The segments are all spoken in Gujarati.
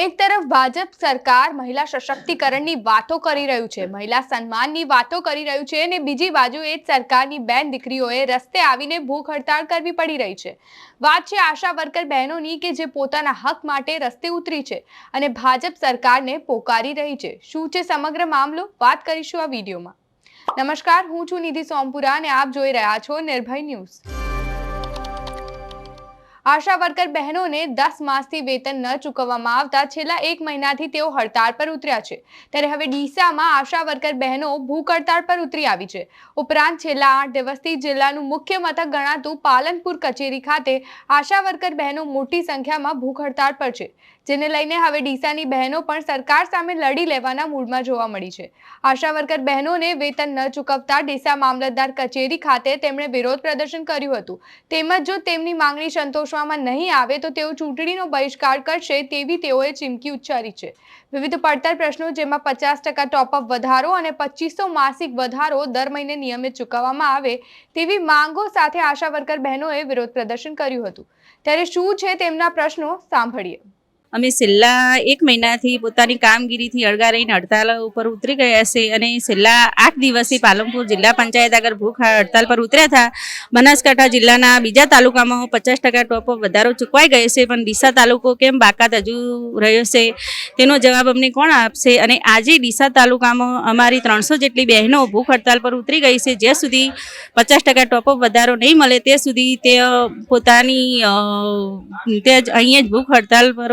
એક તરફ ભાજપ સરકાર મહિલા સશક્તિકરણની વાતો કરી રહ્યું છે, મહિલા સન્માનની વાતો કરી રહ્યું છે અને બીજી બાજુ એ જ સરકારની બેન દીકરીઓએ રસ્તે આવીને ભૂખ હડતાળ કરવી પડી રહી છે. વાત છે આશા વર્કર બહેનોની કે જે પોતાના હક માટે રસ્તે ઉતરી છે અને ભાજપ સરકારને પોકારી રહી છે. શું છે સમગ્ર મામલો? વાત કરીશું આ વિડીયોમાં. નમસ્કાર, હું છું નિધિ સોમપુરા અને આપ જોઈ રહ્યા છો નિર્ભય ન્યૂઝ. આશા વર્કર બહેનોને દસ માસથી વેતન ન ચૂકવવામાં આવતા છેલ્લા એક મહિનાથી તેઓ હડતાળ પર ઉતર્યા છે. ત્યારે હવે ડીસામાં આશા વર્કર બહેનો ભૂખ હડતાળ પર ઉતરી આવી છે. ઉપરાંત છેલ્લા આઠ દિવસથી જિલ્લાનું મુખ્ય મથક ગણાતું પાલનપુર કચેરી ખાતે આશા વર્કર બહેનો મોટી સંખ્યામાં ભૂખ હડતાળ પર છે, જેને લઈને હવે ડીસાની બહેનો પણ સરકાર સામે લડી લેવાના મૂડમાં જોવા મળી છે. આશા વર્કર બહેનોને વેતન ન ચૂકવતા ડીસા મામલતદાર કચેરી ખાતે તેમણે વિરોધ પ્રદર્શન કર્યું હતું. તેમજ જો તેમની માંગણી સંતોષવામાં નહીં આવે તો તેઓ ચૂંટણીનો બહિષ્કાર કરશે તેવી તેઓએ ચીમકી ઉચ્ચારી છે. વિવિધ પડતર પ્રશ્નો જેમાં પચાસ ટકા ટોપઅપ વધારો અને પચીસો માસિક વધારો દર મહિને નિયમિત ચૂકવવામાં આવે તેવી માંગો સાથે આશા વર્કર બહેનોએ વિરોધ પ્રદર્શન કર્યું હતું. ત્યારે શું છે તેમના પ્રશ્નો? સાંભળીએ. અમે છેલ્લા એક મહિનાથી પોતાની કામગીરીથી અળગા રહીને હડતાલ ઉપર ઉતરી ગયા છે અને છેલ્લા આઠ દિવસથી પાલનપુર જિલ્લા પંચાયત આગળ ભૂખ હડતાલ પર ઉતર્યા હતા, બનાસકાંઠા જિલ્લાના બીજા તાલુકામાં પચાસ ટકા ટોપ વધારો ચૂકવાઈ ગયો છે, પણ ડીસા તાલુકો કેમ બાકાત હજુ રહ્યો છે, તેનો જવાબ અમને કોણ આપશે? અને આજે ડીસા તાલુકામાં અમારી ત્રણસો જેટલી બહેનો ભૂખ હડતાલ પર ઉતરી ગઈ છે, જ્યાં સુધી પચાસ ટકા ટોપ વધારો નહીં મળે તે સુધી તે પોતાની તે જ અહીંયા જ ભૂખ હડતાલ પર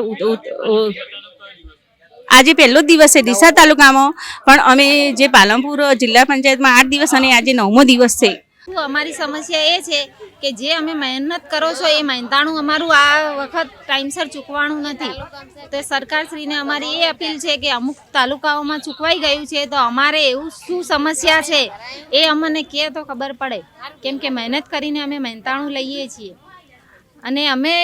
આજે પહેલો જ દિવસ છે ડીસા તાલુકામાં, પણ અમે જે પાલનપુર જિલ્લા પંચાયતમાં આઠ દિવસ અને આજે નવમો દિવસ છે. અમારી સમસ્યા એ છે કે જે અમે મહેનત કરો છો એ મહેનતાણું અમારું આ વખત ટાઈમસર ચૂકવાનું નથી. તો સરકારશ્રીને અમારી એ અપીલ છે કે અમુક તાલુકાઓમાં ચૂકવાઈ ગયું છે તો અમારે એવું શું સમસ્યા છે એ અમને કહે તો ખબર પડે. કેમ કે મહેનત કરીને અમે મહેનતાણું લઈએ છીએ. અને અમે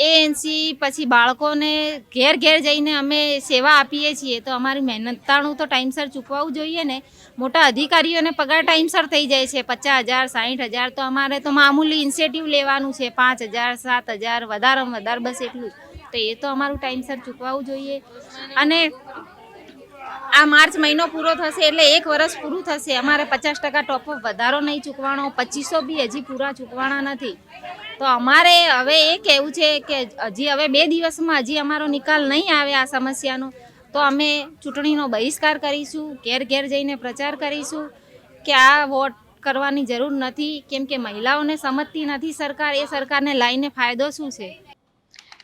એએનસી પછી બાળકોને ઘેર ઘેર જઈને અમે સેવા આપીએ છીએ, તો અમારી મહેનતાણું તો ટાઈમસર ચૂકવવું જોઈએ ને. મોટા અધિકારીઓને પગાર ટાઈમસર થઈ જાય છે, પચાસ હજાર સાહીઠ હજાર, તો અમારે તો મામૂલી ઇન્સેટિવ લેવાનું છે, પાંચ હજાર, સાત હજાર, વધારેમાં વધારે બસ એટલું. તો એ તો અમારું ટાઈમસર ચૂકવવું જોઈએ. અને આ માર્ચ મહિનો પૂરો થશે એટલે એક વર્ષ પૂરું થશે. અમારે પચાસ ટકા ટોપઅપ વધારો નહીં ચૂકવાનો, પચીસો બી હજી પૂરા ચૂકવાના નથી. તો અમારે હવે એ કહેવું છે કે હજી હવે બે દિવસમાં હજી અમારો નિકાલ નહીં આવે આ સમસ્યાનો. તો અમે ચૂંટણીનો બહિષ્કાર કરીશું, ઘેર ઘેર જઈને પ્રચાર કરીશું કે આ વોટ કરવાની જરૂર નથી. કેમ કે મહિલાઓને સમજતી નથી સરકાર. એ સરકારને લાઈને ફાયદો શું છે?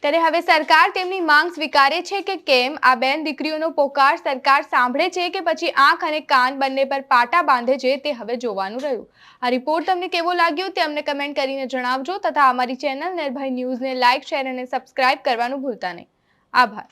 ત્યારે હવે સરકાર તેમની માંગ સ્વીકારે છે કે કેમ આ બેન દીકરીઓનો પોકાર સરકાર સાંભળે છે કે પછી આંખ અને કાન બંને પર પાટા બાંધે છે તે હવે જોવાનું રહ્યું. આ રિપોર્ટ તમને કેવો લાગ્યો તે અમને કમેન્ટ કરીને જણાવજો તથા અમારી ચેનલ નિર્ભય ન્યૂઝને લાઇક, શેર અને સબસ્ક્રાઇબ કરવાનું ભૂલતા નહીં. આભાર.